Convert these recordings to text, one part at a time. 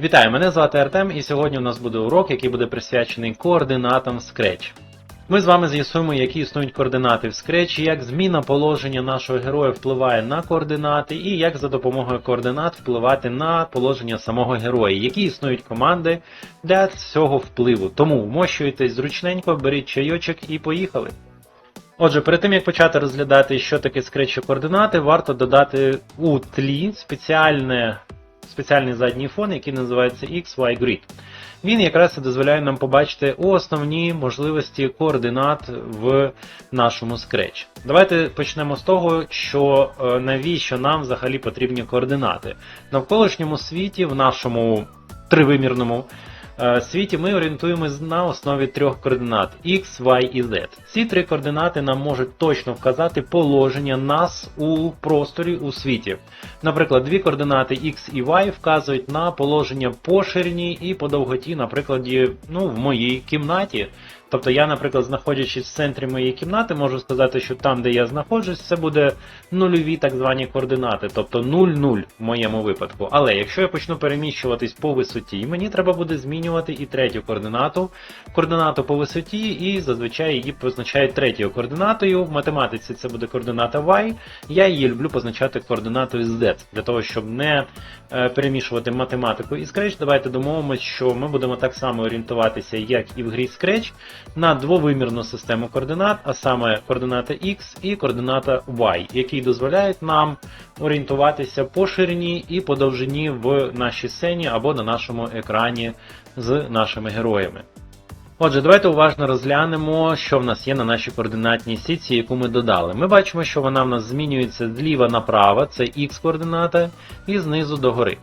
Вітаю, мене звати Артем, і сьогодні у нас буде урок, який буде присвячений координатам Scratch. Ми з вами з'ясуємо, які існують координати в Scratch, як зміна положення нашого героя впливає на координати, і як за допомогою координат впливати на положення самого героя, які існують команди для цього впливу. Тому вмощуйтесь зручненько, беріть чайочок і поїхали. Отже, перед тим як почати розглядати, що таке Scratch координати, варто додати у тлі спеціальне, спеціальний задній фон, який називається XY Grid. Він якраз і дозволяє нам побачити основні можливості координат в нашому Scratch. Давайте почнемо з того, що е, навіщо нам взагалі потрібні координати. В навколишньому світі, в нашому тривимірному світі, ми орієнтуємось на основі трьох координат X, Y і Z. Ці три координати нам можуть точно вказати положення нас у просторі у світі. Наприклад, дві координати X і Y вказують на положення по ширині і по довготі, наприклад, ну, в моїй кімнаті. Тобто я, наприклад, знаходячись в центрі моєї кімнати, можу сказати, що там, де я знаходжусь, це буде нульові так звані координати, тобто 0,0 в моєму випадку. Але якщо я почну переміщуватись по висоті, мені треба буде змінювати і третю координату, координату по висоті, і зазвичай її позначають третьою координатою. В математиці це буде координата y. Я її люблю позначати координатою z, для того, щоб не е, перемішувати математику і Scratch, давайте домовимося, що ми будемо так само орієнтуватися, як і в грі Scratch, на двовимірну систему координат, а саме координата X і координата Y, які дозволяють нам орієнтуватися по ширині і по довжині в нашій сцені або на нашому екрані з нашими героями. Отже, давайте уважно розглянемо, що в нас є на нашій координатній сітці, яку ми додали. Ми бачимо, що вона в нас змінюється зліва направо, це x координата, і знизу до гори.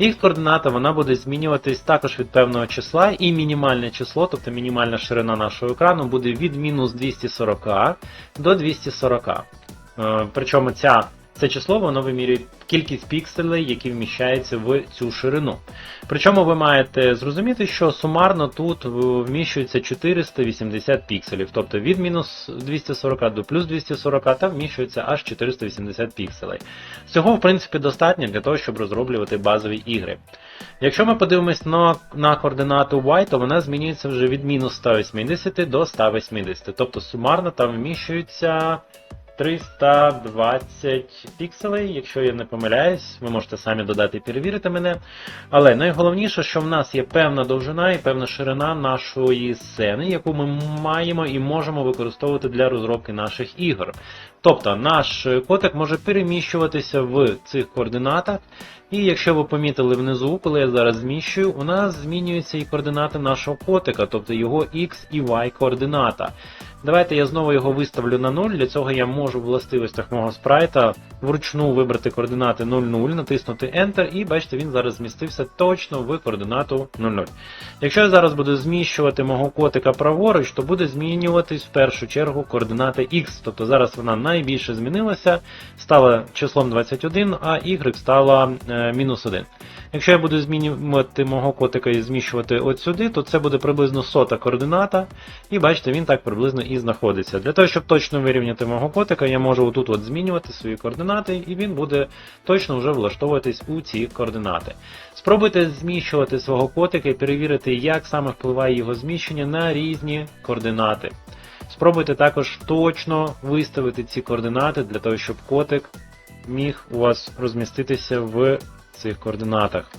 X координата вона буде змінюватись також від певного числа, і мінімальне число, тобто мінімальна ширина нашого екрану, буде від мінус 240 до 240. Е, Причому ця, це число воно вимірює кількість пікселей, які вміщаються в цю ширину. Причому ви маєте зрозуміти, що сумарно тут вміщується 480 пікселів, тобто від мінус 240 до плюс 240 та вміщується аж 480 пікселей. Цього, в принципі, достатньо для того, щоб розроблювати базові ігри. Якщо ми подивимось на, на координату y, то вона змінюється вже від мінус 180 до 180, тобто сумарно там вміщується 320 пікселей, якщо я не помиляюсь, ви можете самі додати і перевірити мене. Але найголовніше, що в нас є певна довжина і певна ширина нашої сцени, яку ми маємо і можемо використовувати для розробки наших ігор. Тобто наш котик може переміщуватися в цих координатах. І якщо ви помітили внизу, коли я зараз зміщую, у нас змінюються і координати нашого котика, тобто його X і Y координата. Давайте я знову його виставлю на 0. Для цього я можу в властивостях мого спрайта вручну вибрати координати 0,0, натиснути Enter, і бачите, він зараз змістився точно в координату 0,0. Якщо я зараз буду зміщувати мого котика праворуч, то буде змінюватись в першу чергу координата X. Тобто зараз вона найбільше змінилася, стала числом 21, а Y стала е, мінус 1. Якщо я буду змінювати мого котика і зміщувати от сюди, то це буде приблизно сота координата. І бачите, він так приблизно і знаходиться. Для того, щоб точно вирівняти мого котика, я можу отут от змінювати свої координати, і він буде точно вже влаштовуватись у ці координати. Спробуйте зміщувати свого котика і перевірити, як саме впливає його зміщення на різні координати. Спробуйте також точно виставити ці координати для того, щоб котик міг у вас розміститися в цих координатах.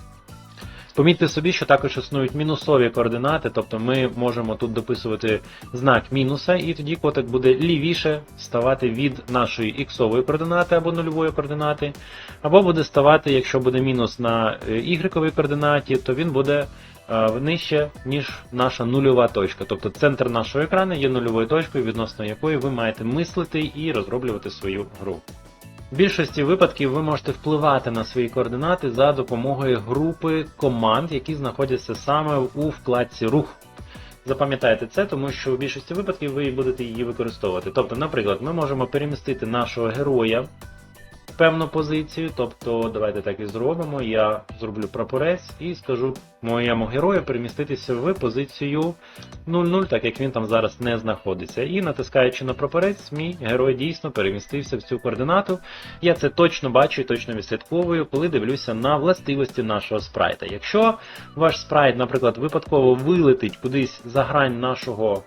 Помітьте собі, що також існують мінусові координати, тобто ми можемо тут дописувати знак мінуса, і тоді котик буде лівіше ставати від нашої іксової координати або нульової координати, або буде ставати, якщо буде мінус на y координаті, то він буде е, нижче, ніж наша нульова точка. Тобто центр нашого екрану є нульовою точкою, відносно якої ви маєте мислити і розроблювати свою гру. В більшості випадків ви можете впливати на свої координати за допомогою групи команд, які знаходяться саме у вкладці рух. Запам'ятайте це, тому що в більшості випадків ви будете її використовувати. Тобто, наприклад, ми можемо перемістити нашого героя певну позицію. Тобто, давайте так і зробимо. Я зроблю прапорець і скажу моєму герою переміститися в позицію 0-0, так як він там зараз не знаходиться. І натискаючи на прапорець, мій герой дійсно перемістився в цю координату. Я це точно бачу і точно відслідковую, коли дивлюся на властивості нашого спрайта. Якщо ваш спрайт, наприклад, випадково вилетить кудись за грань нашого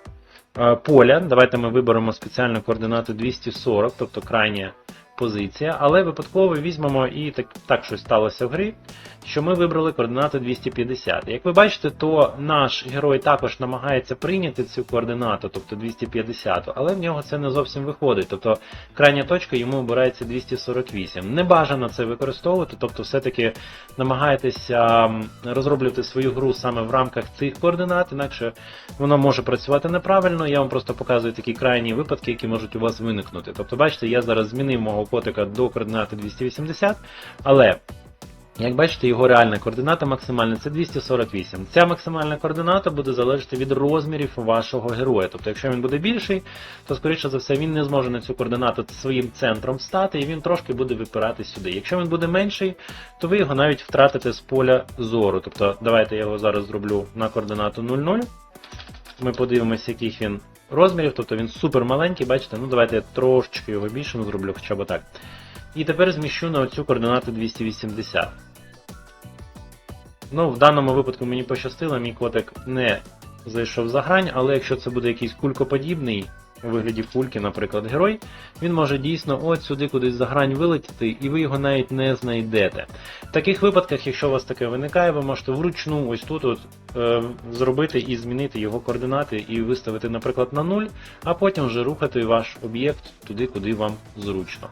е, поля, давайте ми виберемо спеціальну координату 240, тобто крайня позиція, але випадково візьмемо і так, так щось сталося в грі, що ми вибрали координату 250. Як ви бачите, то наш герой також намагається прийняти цю координату, тобто 250, але в нього це не зовсім виходить. Тобто крайня точка йому обирається 248. Не бажано це використовувати, тобто все-таки намагайтеся м, розроблювати свою гру саме в рамках цих координат, інакше воно може працювати неправильно. Я вам просто показую такі крайні випадки, які можуть у вас виникнути. Тобто, бачите, я зараз змінив мого котика до координати 280, але як бачите, його реальна координата максимальна це 248. Ця максимальна координата буде залежати від розмірів вашого героя. Тобто, якщо він буде більший, то скоріше за все він не зможе на цю координату своїм центром стати, і він трошки буде випирати сюди. Якщо він буде менший, то ви його навіть втратите з поля зору. Тобто, давайте я його зараз зроблю на координату 0,0. Ми подивимося, яких він розмірів, тобто він супер маленький, бачите, ну давайте я трошечки його більшим зроблю, хоча б так. І тепер зміщу на оцю координату 280. Ну, в даному випадку мені пощастило, мій котик не зайшов за грань, але якщо це буде якийсь кулькоподібний, у вигляді кульки, наприклад, герой, він може дійсно от сюди кудись за грань вилетіти, і ви його навіть не знайдете. В таких випадках, якщо у вас таке виникає, ви можете вручну ось тут от, зробити і змінити його координати і виставити, наприклад, на 0, а потім вже рухати ваш об'єкт туди, куди вам зручно.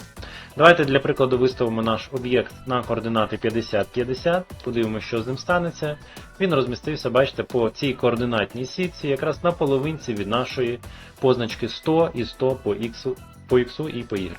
Давайте для прикладу виставимо наш об'єкт на координати 50-50, подивимося, що з ним станеться. Він розмістився, бачите, по цій координатній сітці, якраз на половинці від нашої позначки 100 і 100 по X, по X і по Y.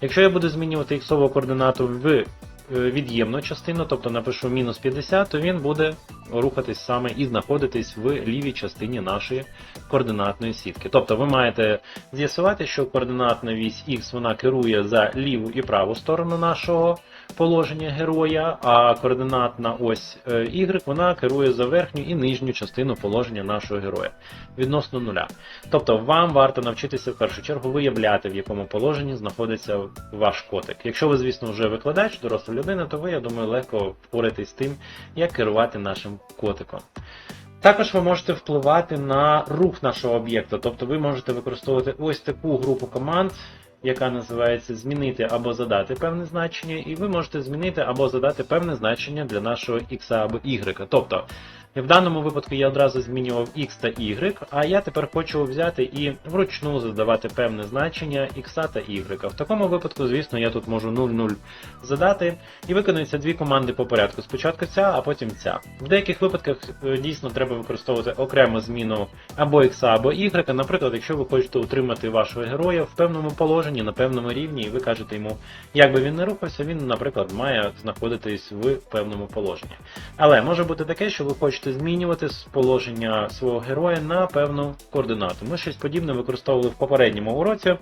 Якщо я буду змінювати іксову координату в е, від'ємну частину, тобто напишу мінус 50, то він буде рухатись саме і знаходитись в лівій частині нашої координатної сітки. Тобто ви маєте з'ясувати, що координатна вісь X вона керує за ліву і праву сторону нашого положення героя, а координатна ось е, Y вона керує за верхню і нижню частину положення нашого героя відносно нуля. Тобто вам варто навчитися в першу чергу виявляти, в якому положенні знаходиться ваш котик. Якщо ви, звісно, вже викладач, доросла людина, то ви, я думаю, легко впораєтесь з тим, як керувати нашим котиком. Також ви можете впливати на рух нашого об'єкта, тобто ви можете використовувати ось таку групу команд, яка називається змінити або задати певне значення, і ви можете змінити або задати певне значення для нашого x або y. Тобто, в даному випадку я одразу змінював x та y, а я тепер хочу взяти і вручну задавати певне значення x та y. В такому випадку, звісно, я тут можу 0,0 задати, і виконуються дві команди по порядку. Спочатку ця, а потім ця. В деяких випадках е, дійсно треба використовувати окрему зміну або x, або y. Наприклад, якщо ви хочете утримати вашого героя в певному положенні, на певному рівні, і ви кажете йому, як би він не рухався, він, наприклад, має знаходитись в певному положенні. Але може бути таке, що ви хочете змінювати з положення свого героя на певну координату. Ми щось подібне використовували в попередньому уроці,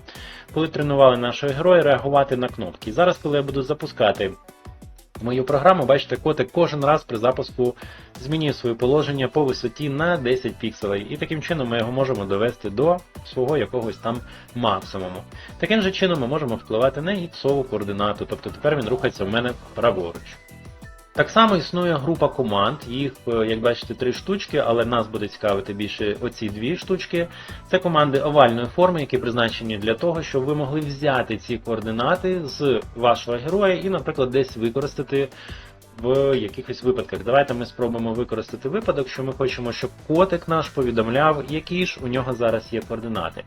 коли тренували нашого героя реагувати на кнопки. Зараз, коли я буду запускати мою програму, бачите, котик кожен раз при запуску змінює своє положення по висоті на 10 пікселей. І таким чином ми його можемо довести до свого якогось там максимуму. Таким же чином ми можемо впливати на іксову координату, тобто тепер він рухається в мене праворуч. Так само існує група команд, їх, е, як бачите, три штучки, але нас буде цікавити більше оці дві штучки. Це команди овальної форми, які призначені для того, щоб ви могли взяти ці координати з вашого героя і, наприклад, десь використати в якихось випадках. Давайте ми спробуємо використати випадок, що ми хочемо, щоб котик наш повідомляв, які ж у нього зараз є координати.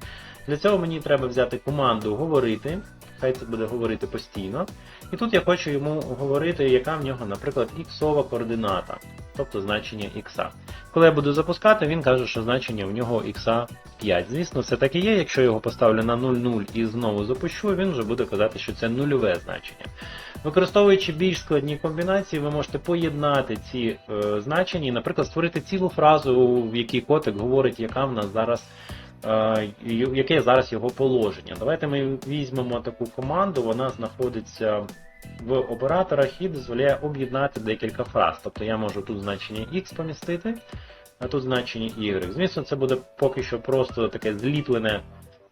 Для цього мені треба взяти команду говорити. Хай це буде говорити постійно. І тут я хочу йому говорити, яка в нього, наприклад, іксова координата, тобто значення ікса. Коли я буду запускати, він каже, що значення в нього ікса 5. Звісно, це так і є. Якщо його поставлю на 0,0 і знову запущу, він вже буде казати, що це нульове значення. Використовуючи більш складні комбінації, ви можете поєднати ці е, значення і, наприклад, створити цілу фразу, в якій котик говорить, яка в нас зараз яке зараз його положення. Давайте ми візьмемо таку команду, вона знаходиться в операторах і дозволяє об'єднати декілька фраз. Тобто я можу тут значення X помістити, а тут значення Y. Звісно, це буде поки що просто таке зліплене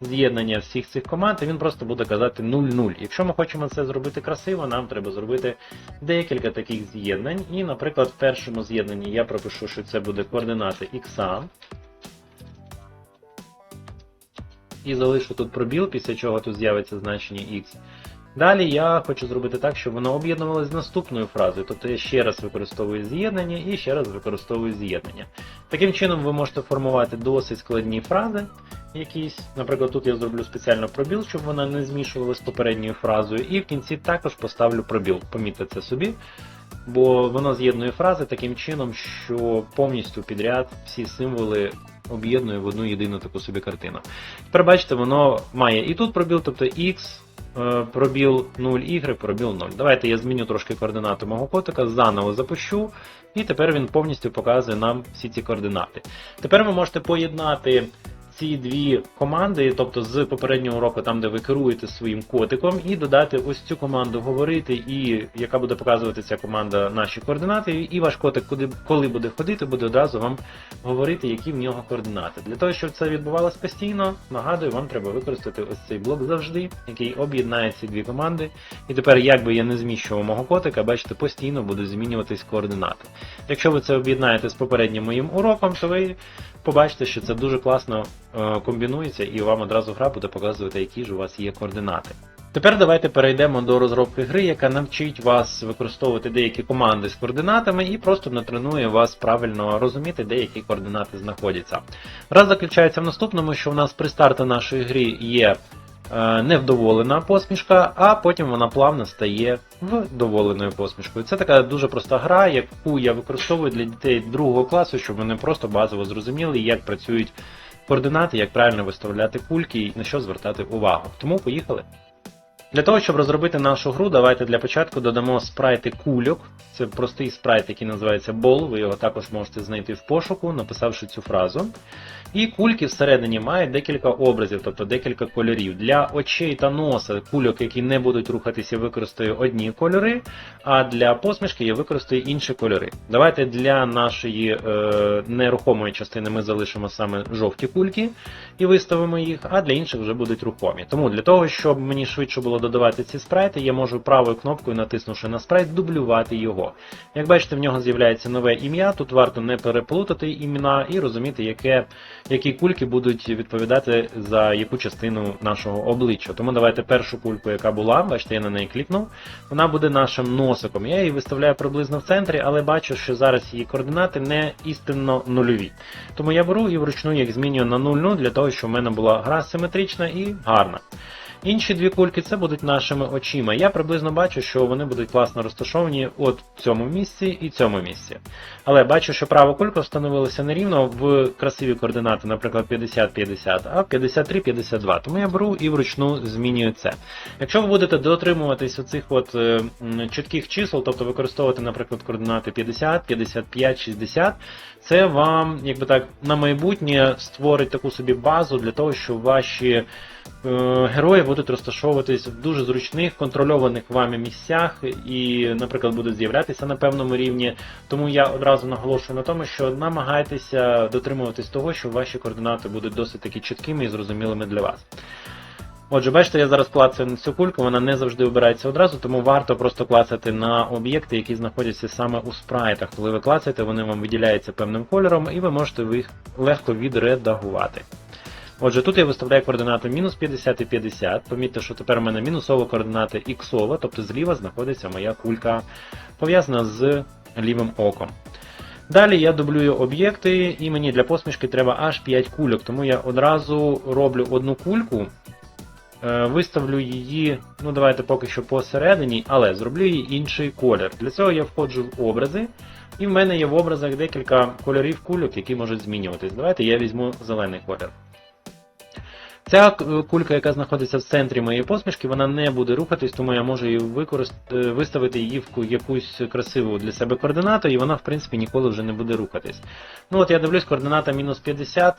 з'єднання всіх цих команд, і він просто буде казати 0-0. Якщо ми хочемо це зробити красиво, нам треба зробити декілька таких з'єднань. І, наприклад, в першому з'єднанні я пропишу, що це буде координати X. І залишу тут пробіл, після чого тут з'явиться значення X. Далі я хочу зробити так, щоб воно об'єднувалося з наступною фразою. Тобто я ще раз використовую з'єднання і ще раз використовую з'єднання. Таким чином ви можете формувати досить складні фрази якісь. Наприклад, тут я зроблю спеціально пробіл, щоб вона не змішувалася з попередньою фразою. І в кінці також поставлю пробіл. Помітьте це собі. Бо воно з'єднує фрази таким чином, що повністю підряд всі символи об'єднує в одну єдину таку собі картину. Тепер бачите, воно має і тут пробіл, тобто X, е, пробіл 0, Y, пробіл 0. Давайте я зміню трошки координати мого котика, заново запущу, і тепер він повністю показує нам всі ці координати. Тепер ви можете поєднати ці дві команди, тобто з попереднього уроку, там де ви керуєте своїм котиком, і додати ось цю команду говорити, і яка буде показувати ця команда наші координати, і ваш котик, куди коли буде ходити, буде одразу вам говорити, які в нього координати. Для того, щоб це відбувалося постійно, нагадую, вам треба використати ось цей блок завжди, який об'єднає ці дві команди. І тепер, як би я не зміщував мого котика, бачите, постійно будуть змінюватись координати. Якщо ви це об'єднаєте з попереднім моїм уроком, то ви побачите, що це дуже класно е, комбінується, і вам одразу гра буде показувати, які ж у вас є координати. Тепер давайте перейдемо до розробки гри, яка навчить вас використовувати деякі команди з координатами і просто натренує вас правильно розуміти, де які координати знаходяться. Раз заключається в наступному, що в нас при старті нашої гри є невдоволена посмішка, а потім вона плавно стає вдоволеною посмішкою. Це така дуже проста гра, яку я використовую для дітей другого класу, щоб вони просто базово зрозуміли, як працюють координати, як правильно виставляти кульки і на що звертати увагу. Тому поїхали. Для того, щоб розробити нашу гру, давайте для початку додамо спрайти кульок. Це простий спрайт, який називається Ball. Ви його також можете знайти в пошуку, написавши цю фразу. І кульки всередині мають декілька образів, тобто декілька кольорів. Для очей та носа кульок, які не будуть рухатися, використаю одні кольори, а для посмішки я використаю інші кольори. Давайте для нашої е, нерухомої частини ми залишимо саме жовті кульки і виставимо їх, а для інших вже будуть рухомі. Тому для того, щоб мені швидше було додавати ці спрайти, я можу правою кнопкою, натиснувши на спрайт, дублювати його. Як бачите, в нього з'являється нове ім'я. Тут варто не переплутати імена і розуміти, яке, які кульки будуть відповідати за яку частину нашого обличчя. Тому давайте першу кульку, яка була, бачите, я на неї клікнув, вона буде нашим носиком. Я її виставляю приблизно в центрі, але бачу, що зараз її координати не істинно нульові. Тому я беру і вручну їх змінюю на 0,0 для того, щоб в мене була гра симетрична і гарна. Інші дві кульки це будуть нашими очима. Я приблизно бачу, що вони будуть класно розташовані от в цьому місці і цьому місці. Але бачу, що права кулька встановилася нерівно в красиві координати, наприклад, 50-50, а 53-52. Тому я беру і вручну змінюю це. Якщо ви будете дотримуватись оцих от е, чітких чисел, тобто використовувати, наприклад, координати 50, 55, 60, це вам, якби так, на майбутнє створить таку собі базу для того, щоб ваші герої будуть розташовуватись в дуже зручних, контрольованих вами місцях і, наприклад, будуть з'являтися на певному рівні. Тому я одразу наголошую на тому, що намагайтеся дотримуватись того, що ваші координати будуть досить таки чіткими і зрозумілими для вас. Отже, бачите, я зараз клацаю на цю кульку, вона не завжди обирається одразу, тому варто просто клацати на об'єкти, які знаходяться саме у спрайтах. Коли ви клацаєте, вони вам виділяються певним кольором, і ви можете їх легко відредагувати. Отже, тут я виставляю координати мінус 50 і 50. Помітьте, що тепер у мене мінусова координата іксова, тобто зліва знаходиться моя кулька, пов'язана з лівим оком. Далі я дублюю об'єкти, і мені для посмішки треба аж 5 кульок, тому я одразу роблю одну кульку, е, виставлю її, ну давайте поки що посередині, але зроблю її інший колір. Для цього я входжу в образи, і в мене є в образах декілька кольорів кульок, які можуть змінюватись. Давайте я візьму зелений колір. Ця кулька, яка знаходиться в центрі моєї посмішки, вона не буде рухатись, тому я можу її використ... е, виставити її в якусь красиву для себе координату, і вона, в принципі, ніколи вже не буде рухатись. Ну от я дивлюсь, координата мінус 50,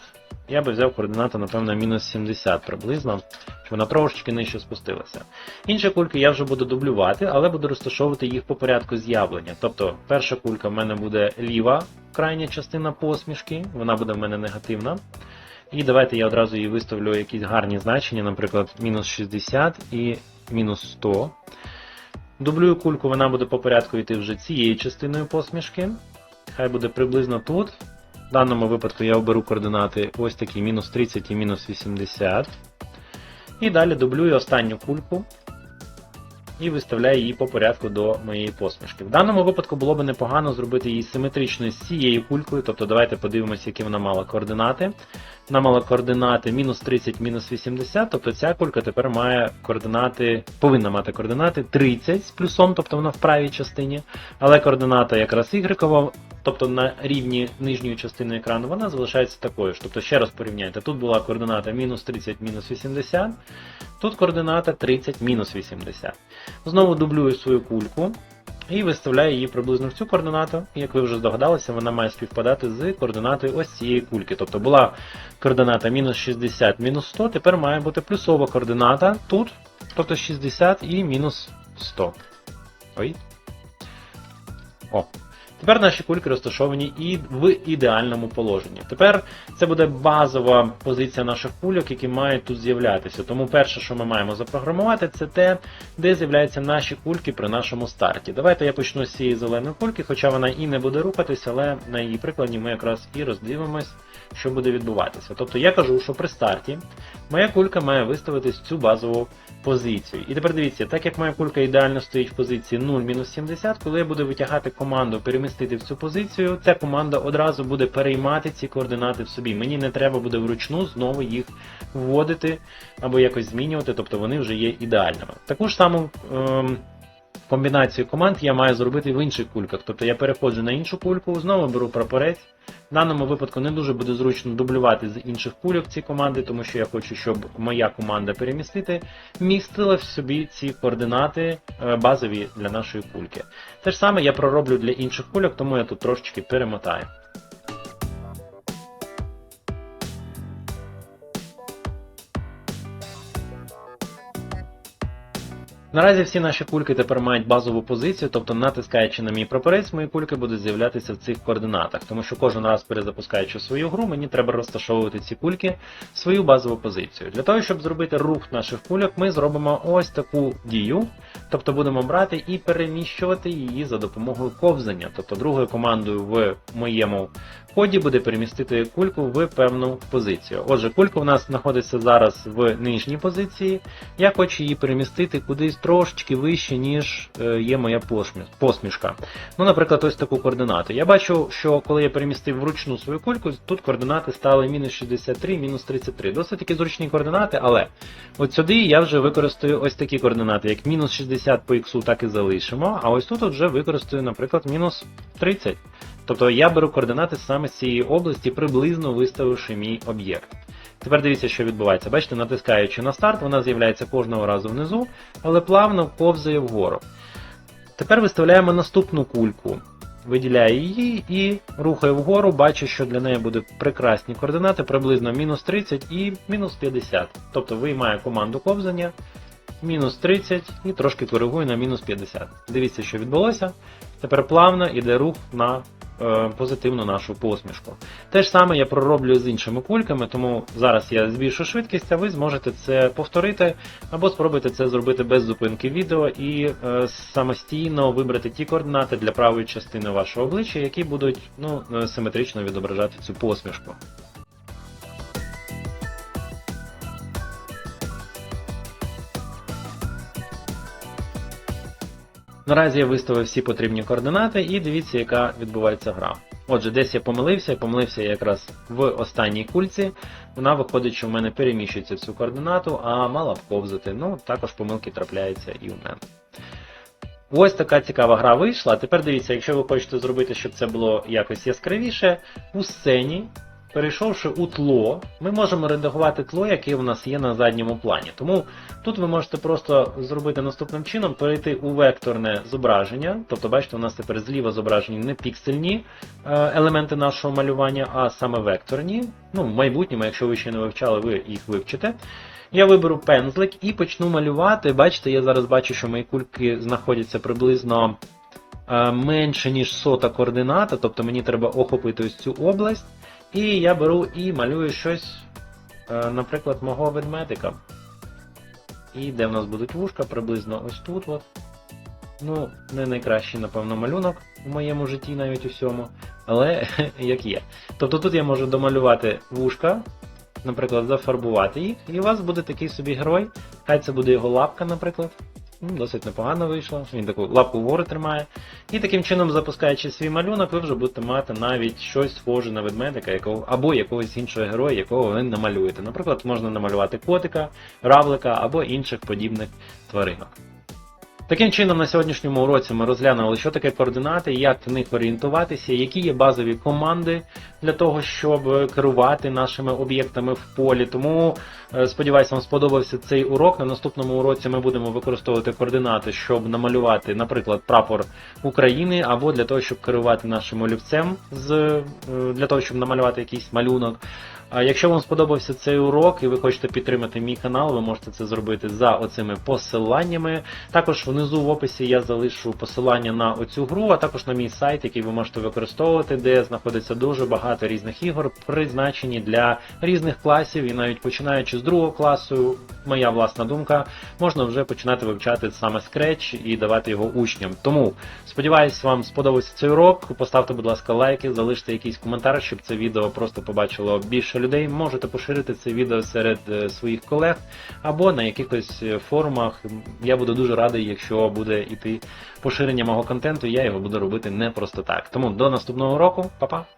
я би взяв координату, напевно, мінус 70 приблизно, щоб вона трошечки нижче спустилася. Інші кульки я вже буду дублювати, але буду розташовувати їх по порядку з'явлення. Тобто, перша кулька в мене буде ліва крайня частина посмішки, вона буде в мене негативна. І давайте я одразу її виставлю якісь гарні значення, наприклад, мінус 60 і мінус 100. Дублюю кульку, вона буде по порядку йти вже цією частиною посмішки. Хай буде приблизно тут. В даному випадку я оберу координати ось такі мінус 30 і мінус 80. І далі дублюю останню кульку і виставляю її по порядку до моєї посмішки. В даному випадку було б непогано зробити її симетричною з цією кулькою, тобто давайте подивимося, які вона мала координати. Вона мала координати мінус 30, мінус 80, тобто ця кулька тепер має координати, повинна мати координати 30 з плюсом, тобто вона в правій частині, але координата якраз y, тобто на рівні нижньої частини екрану, вона залишається такою ж. Тобто ще раз порівняйте, тут була координата мінус 30, мінус 80, тут координата 30, мінус 80. Знову дублюю свою кульку і виставляю її приблизно в цю координату. Як ви вже здогадалися, вона має співпадати з координатою ось цієї кульки. Тобто була координата мінус 60, мінус 100, тепер має бути плюсова координата тут, тобто 60 і мінус 100. Ой. О. Тепер наші кульки розташовані і в ідеальному положенні. Тепер це буде базова позиція наших кульок, які мають тут з'являтися. Тому перше, що ми маємо запрограмувати, це те, де з'являються наші кульки при нашому старті. Давайте я почну з цієї зеленої кульки, хоча вона і не буде рухатися, але на її прикладі ми якраз і роздивимось, що буде відбуватися. Тобто я кажу, що при старті моя кулька має виставитись в цю базову позицію. І тепер дивіться, так як моя кулька ідеально стоїть в позиції 0-70, коли я буду витягати команду перемістити в цю позицію, ця команда одразу буде переймати ці координати в собі. Мені не треба буде вручну знову їх вводити або якось змінювати, тобто вони вже є ідеальними. Таку ж саму. Ем, Комбінацію команд я маю зробити в інших кульках. Тобто я переходжу на іншу кульку, знову беру прапорець. В даному випадку не дуже буде зручно дублювати з інших кульок ці команди, тому що я хочу, щоб моя команда перемістити містила в собі ці координати е, базові для нашої кульки. Те ж саме я пророблю для інших кульок, тому я тут трошечки перемотаю. Наразі всі наші кульки тепер мають базову позицію, тобто натискаючи на мій прапорець, мої кульки будуть з'являтися в цих координатах, тому що кожен раз перезапускаючи свою гру, мені треба розташовувати ці кульки в свою базову позицію. Для того, щоб зробити рух наших кульок, ми зробимо ось таку дію, тобто будемо брати і переміщувати її за допомогою ковзання. Тобто другою командою в моєму ході буде перемістити кульку в певну позицію. Отже, кулька у нас знаходиться зараз в нижній позиції. Я хочу її перемістити кудись трошечки вище, ніж е, є моя посмішка. Ну, наприклад, ось таку координату. Я бачу, що коли я перемістив вручну свою кульку, тут координати стали мінус 63, мінус 33. Досить таки зручні координати, але от сюди я вже використаю ось такі координати, як мінус 60 по х, так і залишимо. А ось тут вже використаю, наприклад, мінус 30. Тобто я беру координати саме з цієї області, приблизно виставивши мій об'єкт. Тепер дивіться, що відбувається. Бачите, натискаючи на старт, вона з'являється кожного разу внизу, але плавно ковзає вгору. Тепер виставляємо наступну кульку. Виділяю її і рухаю вгору, бачу, що для неї будуть прекрасні координати, приблизно мінус 30 і мінус 50. Тобто виймаю команду ковзання, мінус 30 і трошки коригую на мінус 50. Дивіться, що відбулося. Тепер плавно йде рух на позитивну нашу посмішку. Те ж саме я пророблю з іншими кульками, тому зараз я збільшу швидкість, а ви зможете це повторити або спробуйте це зробити без зупинки відео і е, самостійно вибрати ті координати для правої частини вашого обличчя, які будуть ну, е, симетрично відображати цю посмішку. Наразі я виставив всі потрібні координати і дивіться, яка відбувається гра. Отже, десь я помилився, помилився якраз в останній кульці. Вона виходить, що в мене переміщується в цю координату, а мала б ковзати. Ну, також помилки трапляються і у мене. Ось така цікава гра вийшла. Тепер дивіться, якщо ви хочете зробити, щоб це було якось яскравіше, у сцені перейшовши у тло, ми можемо редагувати тло, яке у нас є на задньому плані. Тому тут ви можете просто зробити наступним чином, перейти у векторне зображення. Тобто, бачите, у нас тепер зліва зображені не піксельні е, елементи нашого малювання, а саме векторні. Ну, в майбутньому, якщо ви ще не вивчали, ви їх вивчите. Я виберу пензлик і почну малювати. Бачите, я зараз бачу, що мої кульки знаходяться приблизно е, менше, ніж сота координата, тобто мені треба охопити ось цю область. І я беру і малюю щось, е, наприклад, мого ведмедика. І де в нас будуть вушка, приблизно ось тут. От. Ну, не найкращий, напевно, малюнок у моєму житті, навіть усьому, але як є. Тобто тут я можу домалювати вушка, наприклад, зафарбувати їх, і у вас буде такий собі герой. Хай це буде його лапка, наприклад. М, Досить непогано вийшло. Він таку лапку вгору тримає. І таким чином, запускаючи свій малюнок, ви вже будете мати навіть щось схоже на ведмедика, якого або якогось іншого героя, якого ви намалюєте. Наприклад, можна намалювати котика, равлика або інших подібних тваринок. Таким чином, на сьогоднішньому уроці ми розглянули, що таке координати, як в них орієнтуватися, які є базові команди для того, щоб керувати нашими об'єктами в полі. Тому е, сподіваюся, вам сподобався цей урок. На наступному уроці ми будемо використовувати координати, щоб намалювати, наприклад, прапор України, або для того, щоб керувати нашим олівцем, е, для того, щоб намалювати якийсь малюнок. А якщо вам сподобався цей урок і ви хочете підтримати мій канал, ви можете це зробити за оцими посиланнями. Також внизу в описі я залишу посилання на оцю гру, а також на мій сайт, який ви можете використовувати, де знаходиться дуже багато різних ігор, призначені для різних класів, і навіть починаючи з другого класу, моя власна думка, можна вже починати вивчати саме Scratch і давати його учням. Тому сподіваюсь, вам сподобався цей урок. Поставте, будь ласка, лайки, залиште якийсь коментар, щоб це відео просто побачило більше людей. Можете поширити це відео серед е, своїх колег або на якихось е, форумах. Я буду дуже радий, якщо буде йти поширення мого контенту. Я його буду робити не просто так. Тому до наступного року, Па-па!